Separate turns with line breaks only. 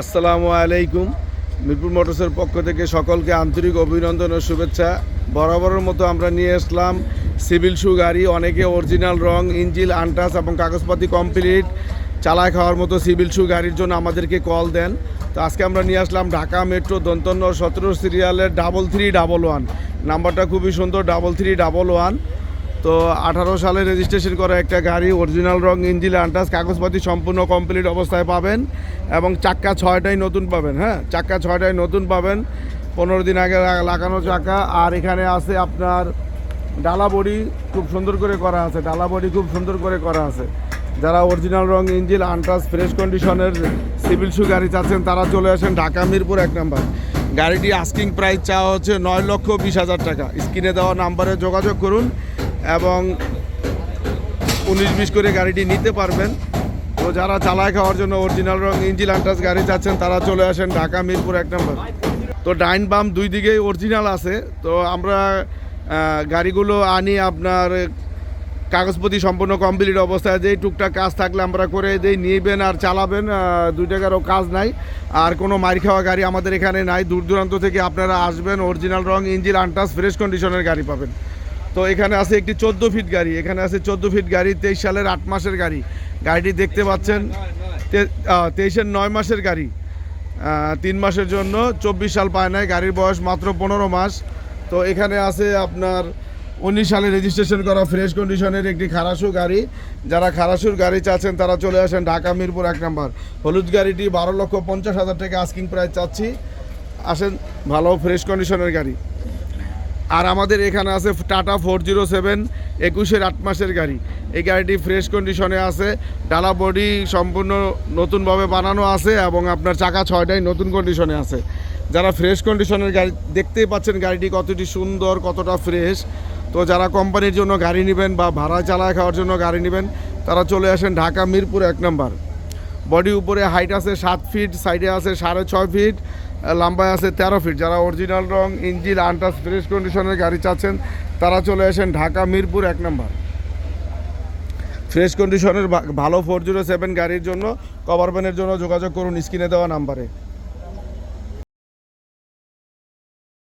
আসসালামু আলাইকুম। মিরপুর মোটরসের পক্ষ থেকে সকলকে আন্তরিক অভিনন্দন ও শুভেচ্ছা। বরাবরের মতো আমরা নিয়ে আসলাম সিভিল শু গাড়ি, অনেকে অরিজিনাল রং ইঞ্জিল আনটাস এবং কাগজপাতি কমপ্লিট। চালায় খাওয়ার মতো সিভিল শু গাড়ির জন্য আমাদেরকে কল দেন। তো আজকে আমরা নিয়ে আসলাম ঢাকা মেট্রো দন্তন্য সতেরো সিরিয়ালের ডাবল থ্রি ডাবল ওয়ান নাম্বারটা খুবই সুন্দর ডাবল থ্রি ডাবল ওয়ান তো আঠারো সালে রেজিস্ট্রেশন করা একটা গাড়ি অরিজিনাল রং ইঞ্জিল আন্টাস কাগজপাতি সম্পূর্ণ কমপ্লিট অবস্থায় পাবেন এবং চাক্কা ছয়টাই নতুন পাবেন হ্যাঁ? চাক্কা ছয়টাই নতুন পাবেন। পনেরো দিন আগে লাগানো চাকা আর এখানে আছে আপনার ডালা বডি খুব সুন্দর করে করা আছে, ডালা বডি খুব সুন্দর করে করা আছে। যারা অরিজিনাল রং ইঞ্জিল আন্টাস ফ্রেশ কন্ডিশনের সিভিল শু গাড়ি চাচ্ছেন, তারা চলে আসেন ঢাকা, মিরপুর এক নাম্বার। গাড়িটি আস্কিং প্রাইস চাওয়া হচ্ছে নয় লক্ষ বিশ হাজার টাকা। স্ক্রিনে দেওয়া নাম্বারে যোগাযোগ করুন। এবং উনিশ বিশ করে গাড়িটি নিতে পারবেন। তো যারা চালায় খাওয়ার জন্য অরিজিনাল রং ইঞ্জিল আন্টাস গাড়ি চাচ্ছেন, তারা চলে আসেন ঢাকা, মিরপুর এক নম্বর। তো ডাইন বাম দুই দিকেই অরিজিনাল আছে। তো আমরা গাড়িগুলো আনি আপনার কাগজপতি সম্পূর্ণ কমপ্লিট অবস্থায়, যেই টুকটাক কাজ থাকলে আমরা করে দিই, নিবেন আর চালাবেন দুই টাকারও কাজ নাই। আর কোনো মার খাওয়া গাড়ি আমাদের এখানে নাই। দূর দূরান্ত থেকে আপনারা আসবেন অরিজিনাল রং ইঞ্জিন আন্টাস ফ্রেশ কন্ডিশনের গাড়ি পাবেন। তো এখানে আছে একটি চোদ্দ ফিট গাড়ি, এখানে আছে চোদ্দ ফিট গাড়ি, তেইশ সালের আট মাসের গাড়ি। গাড়িটি দেখতে পাচ্ছেন তেইশের নয় মাসের গাড়ি। তিন মাসের জন্য চব্বিশ সাল পায় নাই, গাড়ির বয়স মাত্র পনেরো মাস। তো এখানে আছে আপনার উনিশ সালে রেজিস্ট্রেশন করা ফ্রেশ কন্ডিশনের একটি খারাসু গাড়ি। যারা খারাসুর গাড়ি চাচ্ছেন, তারা চলে আসেন ঢাকা, মিরপুর এক নম্বর। হলুদ গাড়িটি বারো লক্ষ পঞ্চাশ হাজার টাকা আস্কিং প্রাইস চাচ্ছি। আসেন, ভালো ফ্রেশ কন্ডিশনের গাড়ি। আর আমাদের এখানে আছে টাটা ফোর জিরো সেভেন, একুশের আট মাসের গাড়ি। এই গাড়িটি ফ্রেশ কন্ডিশনে আছে, ডালা বডি সম্পূর্ণ নতুনভাবে বানানো আছে এবং আপনার চাকা ছয়টাই নতুন কন্ডিশনে আছে। যারা ফ্রেশ কন্ডিশনের গাড়ি, দেখতেই পাচ্ছেন গাড়িটি কতটি সুন্দর, কতটা ফ্রেশ তো যারা কোম্পানির জন্য গাড়ি নেবেন বা ভাড়া চালায় খাওয়ার জন্য গাড়ি নেবেন, তারা চলে আসেন ঢাকা মিরপুর এক নম্বর। বডি উপরে হাইট আছে সাত ফিট সাইডে আছে সাড়ে ছয় ফিট লম্বায় আছে তেরো ফিট যারা অরিজিনাল রং, ইঞ্জিন আন্টাস ফ্রেশ কন্ডিশনের গাড়ি চাচ্ছেন, তারা চলে আসেন ঢাকা, মিরপুর এক নম্বর। ফ্রেশ কন্ডিশনের ভালো ফোর জিরো সেভেন গাড়ির জন্য কভার ভ্যানের জন্য যোগাযোগ করুন স্ক্রিনে দেওয়া নাম্বারে।